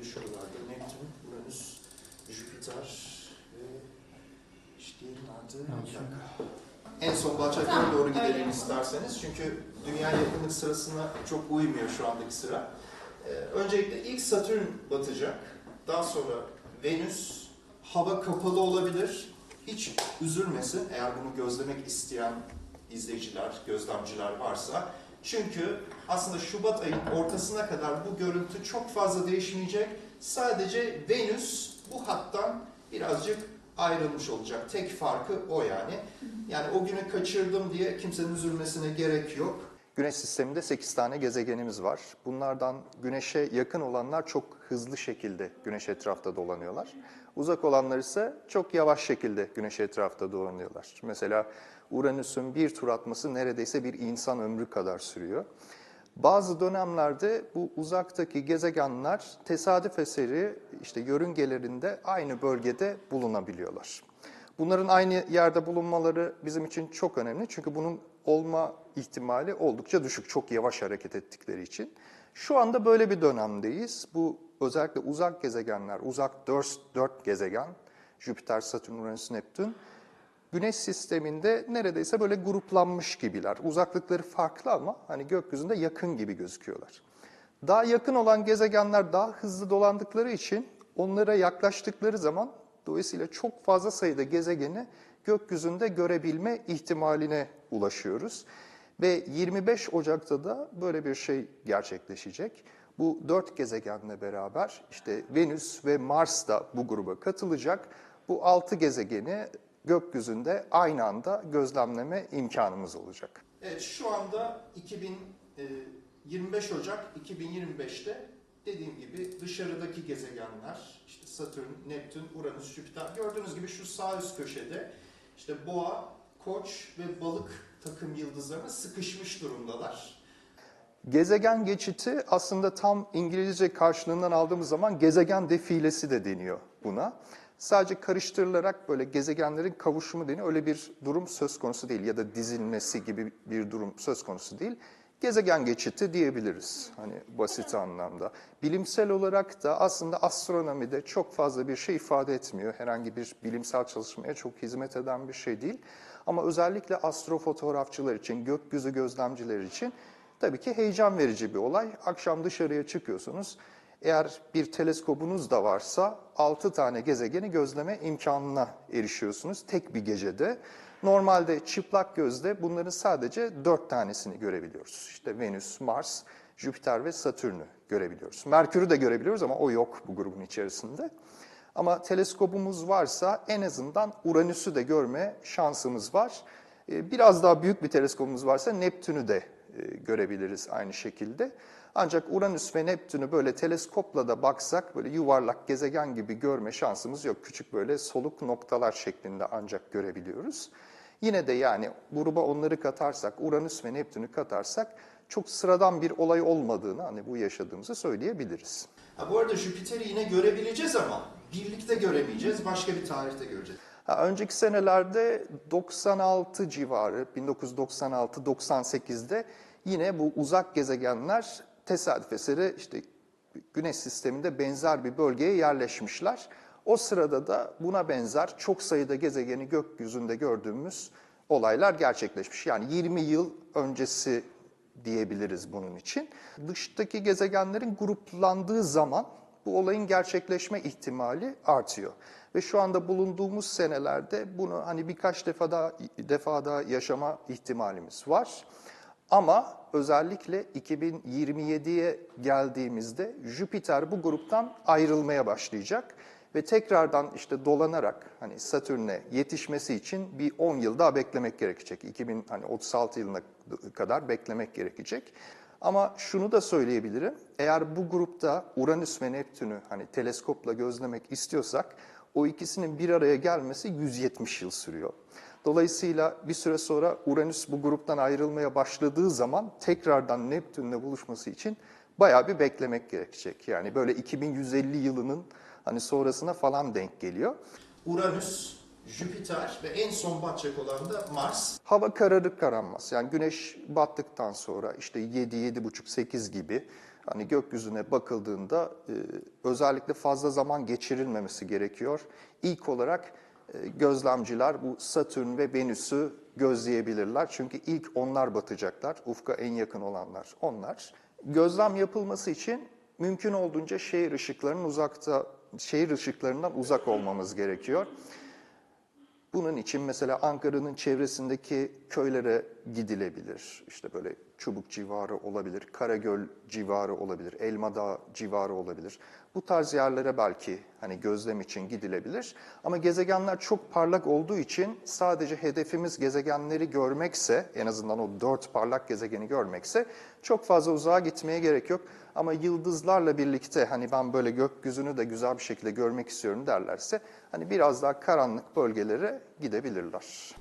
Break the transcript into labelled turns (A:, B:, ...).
A: buluşuyorlardı. Neptün, Uranüs, Jüpiter ve işte adı. En son Bahçaklar'a
B: Tamam,
A: doğru gidelim isterseniz. Çünkü dünya yakınlık sırasına çok uymuyor şu andaki sıra. Ee, öncelikle ilk Satürn batacak. Daha sonra Venüs. Hava kapalı olabilir. Hiç üzülmesin eğer bunu gözlemek isteyen izleyiciler, gözlemciler varsa. Çünkü aslında Şubat ayın ortasına kadar bu görüntü çok fazla değişmeyecek. Sadece Venüs bu hattan birazcık ayrılmış olacak. Tek farkı o yani. Yani o günü kaçırdım diye kimsenin üzülmesine gerek yok. Güneş sisteminde 8 tane gezegenimiz var. Bunlardan Güneş'e yakın olanlar çok hızlı şekilde Güneş etrafta dolanıyorlar. Uzak olanlar ise çok yavaş şekilde Güneş etrafta dolanıyorlar. Mesela Uranüs'ün bir tur atması neredeyse bir insan ömrü kadar sürüyor. Bazı dönemlerde bu uzaktaki gezegenler tesadüf eseri işte yörüngelerinde aynı bölgede bulunabiliyorlar. Bunların aynı yerde bulunmaları bizim için çok önemli çünkü bunun olma ihtimali oldukça düşük, çok yavaş hareket ettikleri için. Şu anda böyle bir dönemdeyiz. Bu özellikle uzak gezegenler, uzak dört, dört gezegen, Jüpiter, Satürn, Uranüs, Neptün, Güneş sisteminde neredeyse böyle gruplanmış gibiler. Uzaklıkları farklı ama hani gökyüzünde yakın gibi gözüküyorlar. Daha yakın olan gezegenler daha hızlı dolandıkları için onlara yaklaştıkları zaman dolayısıyla çok fazla sayıda gezegeni gökyüzünde görebilme ihtimaline ulaşıyoruz. Ve 25 Ocak'ta da böyle bir şey gerçekleşecek. Bu dört gezegenle beraber işte Venüs ve Mars da bu gruba katılacak. Bu altı gezegeni gökyüzünde aynı anda gözlemleme imkanımız olacak. Evet şu anda 2000, e, 25 Ocak 2025'te dediğim gibi dışarıdaki gezegenler işte Satürn, Neptün, Uranüs, Jüpiter gördüğünüz gibi şu sağ üst köşede işte Boğa, Koç ve Balık takım yıldızlarına sıkışmış durumdalar. Gezegen geçiti aslında tam İngilizce karşılığından aldığımız zaman gezegen defilesi de deniyor buna. Sadece karıştırılarak böyle gezegenlerin kavuşumu deniyor. Öyle bir durum söz konusu değil ya da dizilmesi gibi bir durum söz konusu değil. Gezegen geçiti diyebiliriz hani basit anlamda. Bilimsel olarak da aslında astronomide çok fazla bir şey ifade etmiyor. Herhangi bir bilimsel çalışmaya çok hizmet eden bir şey değil. Ama özellikle astrofotoğrafçılar için, gökyüzü gözlemciler için tabii ki heyecan verici bir olay. Akşam dışarıya çıkıyorsunuz. Eğer bir teleskobunuz da varsa 6 tane gezegeni gözleme imkanına erişiyorsunuz tek bir gecede. Normalde çıplak gözle bunların sadece 4 tanesini görebiliyoruz. İşte Venüs, Mars, Jüpiter ve Satürn'ü görebiliyoruz. Merkür'ü de görebiliyoruz ama o yok bu grubun içerisinde. Ama teleskobumuz varsa en azından Uranüs'ü de görme şansımız var. Ee, Biraz daha büyük bir teleskobumuz varsa Neptün'ü de görebiliriz aynı şekilde. Ancak Uranüs ve Neptün'ü böyle teleskopla da baksak böyle yuvarlak gezegen gibi görme şansımız yok. Küçük böyle soluk noktalar şeklinde ancak görebiliyoruz. Yine de yani gruba onları katarsak, Uranüs ve Neptün'ü katarsak çok sıradan bir olay olmadığını hani bu yaşadığımızı söyleyebiliriz. Ha, bu arada Jüpiter'i yine görebileceğiz ama birlikte göremeyeceğiz. Başka bir tarihte göreceğiz. Ha, önceki senelerde 96 civarı, 1996-98'de yine bu uzak gezegenler tesadüf eseri işte Güneş sisteminde benzer bir bölgeye yerleşmişler. O sırada da buna benzer çok sayıda gezegeni gökyüzünde gördüğümüz olaylar gerçekleşmiş. Yani 20 yıl öncesi diyebiliriz bunun için. Dıştaki gezegenlerin gruplandığı zaman bu olayın gerçekleşme ihtimali artıyor. Ve şu anda bulunduğumuz senelerde bunu hani birkaç defa daha defa daha yaşama ihtimalimiz var. Ama özellikle 2027'ye geldiğimizde Jüpiter bu gruptan ayrılmaya başlayacak ve tekrardan işte dolanarak hani Satürn'e yetişmesi için bir 10 yıl daha beklemek gerekecek. 2036 yılına kadar beklemek gerekecek. Ama şunu da söyleyebilirim. Eğer bu grupta Uranüs ve Neptün'ü hani teleskopla gözlemek istiyorsak o ikisinin bir araya gelmesi 170 yıl sürüyor. Dolayısıyla bir süre sonra Uranüs bu gruptan ayrılmaya başladığı zaman tekrardan Neptün'le buluşması için bayağı bir beklemek gerekecek. Yani böyle 2150 yılının hani sonrasına falan denk geliyor. Uranüs, Jüpiter ve en son batacak olan da Mars. Hava kararıp karanmaz. Yani güneş battıktan sonra işte 7, 7,5, 8 gibi Hani gökyüzüne bakıldığında e, özellikle fazla zaman geçirilmemesi gerekiyor. İlk olarak gözlemciler bu Satürn ve Venüs'ü gözleyebilirler. Çünkü ilk onlar batacaklar. Ufka en yakın olanlar onlar. Gözlem yapılması için mümkün olduğunca şehir ışıklarının uzakta şehir ışıklarından uzak olmamız gerekiyor. Bunun için mesela Ankara'nın çevresindeki köylere gidilebilir. İşte böyle Çubuk civarı olabilir, Karagöl civarı olabilir, Elmadağ civarı olabilir. Bu tarz yerlere belki hani gözlem için gidilebilir. Ama gezegenler çok parlak olduğu için sadece hedefimiz gezegenleri görmekse, en azından o dört parlak gezegeni görmekse çok fazla uzağa gitmeye gerek yok. Ama yıldızlarla birlikte hani ben böyle gökyüzünü de güzel bir şekilde görmek istiyorum derlerse hani biraz daha karanlık bölgelere gidebilirler.